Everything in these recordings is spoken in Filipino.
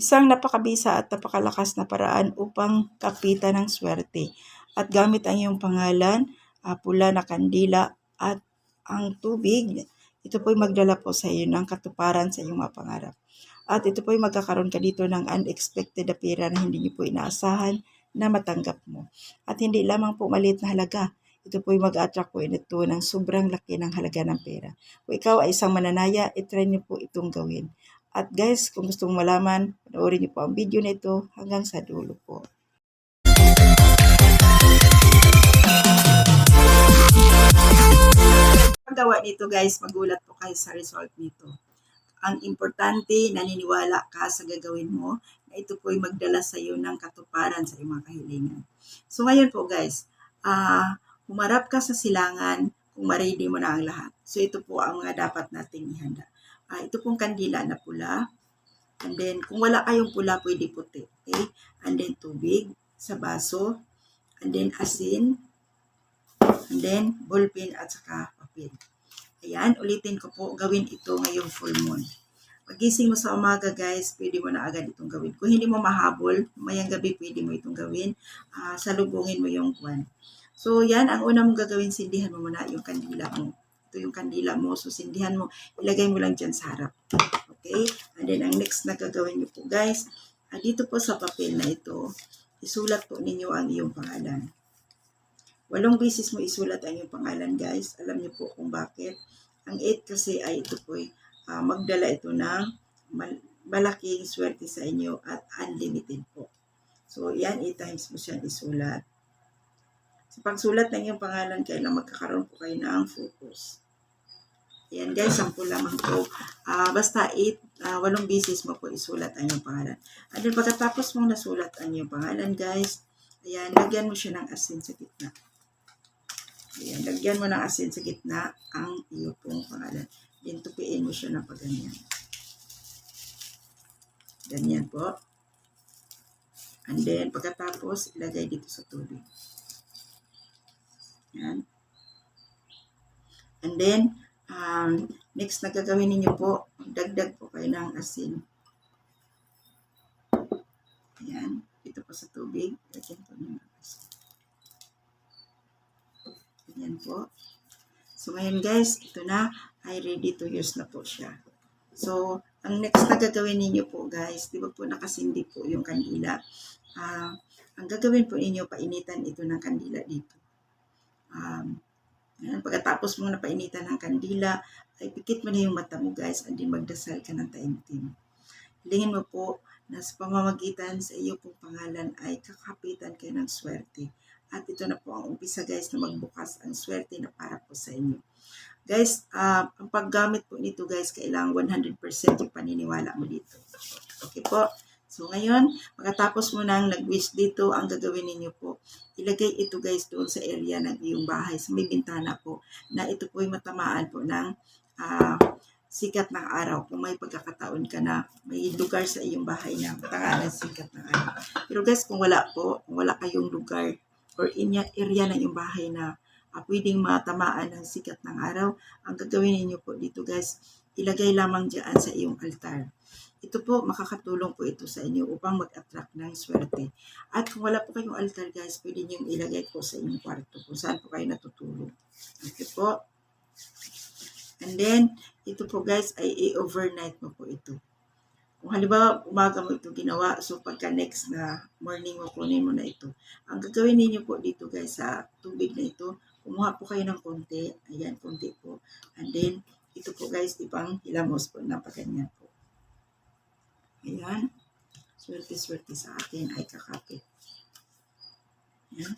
Isang napakabisa at napakalakas na paraan upang kapitan ng swerte. At gamit ang iyong pangalan, ah, pula na kandila at ang tubig, ito po'y magdala po sa iyo ng katuparan sa iyong mga pangarap. At ito po'y magkakaroon ka dito ng unexpected na pera na hindi niyo po inaasahan na matanggap mo. At hindi lamang po maliit na halaga. Ito po'y mag-attract po ito ng sobrang laki ng halaga ng pera. Kung ikaw ay isang mananaya, itry niyo po itong gawin. At guys, kung gusto mong malaman, panoorin niyo po ang video na ito hanggang sa dulo po. Paggawa nito guys, magulat po kayo sa result nito. Ang importante, naniniwala ka sa gagawin mo na ito po'y magdala sa iyo ng katuparan sa iyong mga kahilingan. So ngayon po guys, ah humarap ka sa silangan kung ma-ready mo na ang lahat. So ito po ang mga dapat nating ihanda. Ah, ito pong kandila na pula. And then, kung wala kayong pula, pwede puti. Okay? And then, tubig sa baso. And then, asin. And then, ballpen at saka papel. Ayan, ulitin ko po, gawin ito ngayong full moon. Pagising mo sa umaga, guys, pwede mo na agad itong gawin. Kung hindi mo mahabol, mayang gabi pwede mo itong gawin. Ah, salubungin mo yung kwan. So, yan, ang una mong gagawin, sindihan mo muna yung kandila mo. Ito yung kandila mo. So, sindihan mo. Ilagay mo lang dyan sa harap. Okay? And then, ang next na gagawin nyo po, guys, ah, dito po sa papel na ito, isulat po ninyo ang iyong pangalan. Walong bisis mo isulat ang iyong pangalan, guys. Alam niyo po kung bakit. Ang 8 kasi ay ito po, ah, magdala ito ng mal- malaking swerte sa inyo at unlimited po. So, yan, 8 times mo siyang isulat. Sa pagsulat ng iyong pangalan, kailan magkakaroon po kayo ng focus. Ayan guys, sample lamang po. Ah, basta 8, ah, walong bisis mo po isulat ang iyong pangalan. At then pagkatapos mong nasulat ang iyong pangalan guys, ayan, lagyan mo siya ng asin sa gitna. Ayan, lagyan mo ng asin sa gitna ang iyong pong pangalan. Then tupiin mo siya ng paganyan. Ganyan po. And then pagkatapos, ilagay dito sa tubig. Yan. And then, um, next na gagawin ninyo po, dagdag po kayo ng asin. Ayan. Dito po sa tubig. Lagyan po ng asin. Ayan po. So, ngayon guys, ito na ay ready to use na po siya. So, ang next na gagawin ninyo po guys, di ba po nakasindi po yung kandila. Ah, ang gagawin po ninyo, painitan ito ng kandila dito. Um, yan, pagkatapos mo napainitan ng kandila, ay pikit mo na yung mata mo guys and then magdasal ka ng taimtim. Hilingin mo po na sa pamamagitan sa iyo pong pangalan ay kakapitan kayo ng swerte. At ito na po ang umpisa guys na magbukas ang swerte na para po sa inyo. Guys, ah, ang paggamit po nito guys, kailangan 100% yung paniniwala mo dito. Okay po? So ngayon, pagkatapos mo nang nag-wish dito, ang gagawin ninyo po, ilagay ito guys doon sa area ng iyong bahay, sa may bintana po, na ito po ay matamaan po ng ah, sikat ng araw. Kung may pagkakataon ka na may lugar sa iyong bahay na matamaan ng sikat ng araw. Pero guys, kung wala po, kung wala kayong lugar or inya, area ng iyong bahay na ah, pwedeng matamaan ng sikat ng araw, ang gagawin ninyo po dito guys, ilagay lamang dyan sa iyong altar. Ito po, makakatulong po ito sa inyo upang mag-attract ng swerte. At kung wala po kayong altar guys, pwede nyo ilagay po sa inyong kwarto kung saan po kayo natutulog. Okay po. And then, ito po guys ay i-overnight mo po ito. Kung halimbawa umaga mo ito ginawa, so pagka next na morning mo, kunin mo na ito. Ang gagawin ninyo po dito guys sa tubig na ito, kumuha po kayo ng konti. Ayan, konti po. And then, ito po guys, ipang hilamos po na paganyan po. Ayan. Swerte-swerte sa akin ay kakapit. Ayan.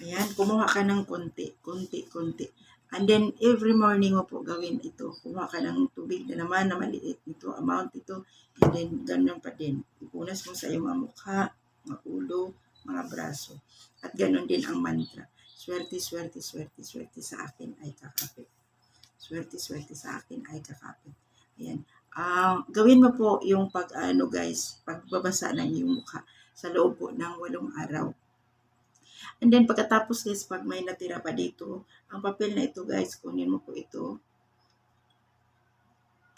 Ayan, kumuha ka ng konti, konti, konti. And then, every morning mo po gawin ito. Kumuha ka ng tubig na naman na maliit ito, amount ito. And then, ganun pa din. Ipunas mo sa iyong mga mukha, mga ulo, mga braso. At ganun din ang mantra. Swerte, swerte, swerte, swerte sa akin ay kakapit. Swerte, swerte sa akin ay kakapit. Ayan. Ah, gawin mo po yung pag ano guys, pagbabasa ng iyong mukha sa loob po ng walong araw. And then pagkatapos guys, pag may natira pa dito, ang papel na ito guys, kunin mo po ito.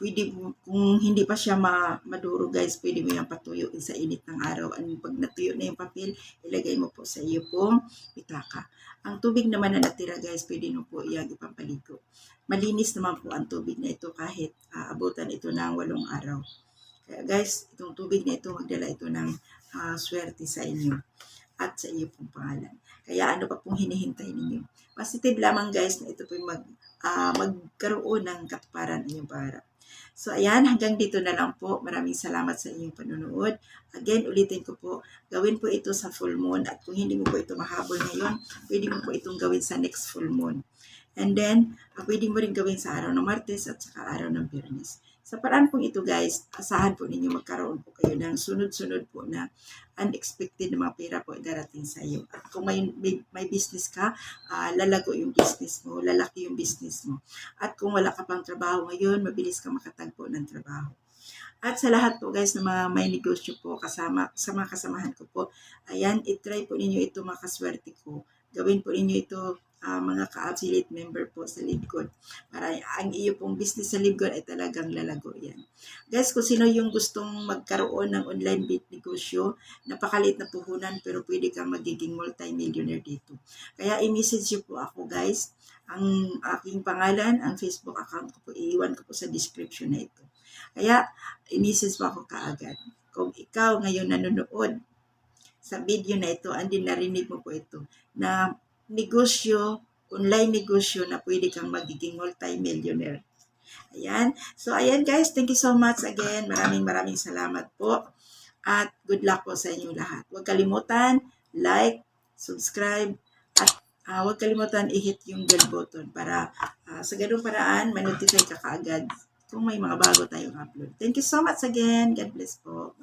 Pwede kung hindi pa siya ma, maduro guys, pwede mo yung patuyuin sa init ng araw. And pag natuyo na yung papel, ilagay mo po sa iyo pong pitaka. Ang tubig naman na natira guys, pwede mo po iyang ipampaligo. Malinis naman po ang tubig na ito kahit aabutan ito ng walong araw. Kaya guys, itong tubig na ito, magdala ito ng ah, swerte sa inyo at sa iyo pong pangalan. Kaya ano pa pong hinihintay ninyo? Positive lamang guys na ito po mag, ah, magkaroon ng katuparan inyong pangarap. So ayan, hanggang dito na lang po. Maraming salamat sa inyong panonood. Again, ulitin ko po, gawin po ito sa full moon at kung hindi mo po ito mahabol ngayon, pwede mo po itong gawin sa next full moon. And then, uh, pwede mo rin gawin sa araw ng Martes at saka araw ng Biyernes. Sa paraan po ito guys, asahan po ninyo magkaroon po kayo ng sunod-sunod po na unexpected na mga pera po darating sa iyo. At kung may, may, may business ka, ah, lalago yung business mo, lalaki yung business mo. At kung wala ka pang trabaho ngayon, mabilis ka makatagpo ng trabaho. At sa lahat po guys ng mga may negosyo po kasama sa mga kasamahan ko po, ayan, itry po ninyo ito makaswerte ko. Gawin po ninyo ito ah, mga ka-affiliate member po sa Libgod. Para ang iyo pong business sa Libgod ay talagang lalago yan. Guys, kung sino yung gustong magkaroon ng online bit negosyo, napakalit na puhunan pero pwede kang magiging multi-millionaire dito. Kaya i-message niyo po ako guys. Ang aking pangalan, ang Facebook account ko po, iiwan ko po sa description na ito. Kaya, i-message mo ako kaagad. Kung ikaw ngayon nanonood sa video na ito, andi narinig mo po ito, na negosyo, online negosyo na pwede kang magiging multi-millionaire. Ayan. So, ayan guys. Thank you so much again. Maraming maraming salamat po. At good luck po sa inyo lahat. Huwag kalimutan, like, subscribe, at ah, huwag kalimutan i-hit yung bell button para ah, sa ganung paraan, ma-notify ka kaagad kung may mga bago tayong upload. Thank you so much again. God bless po.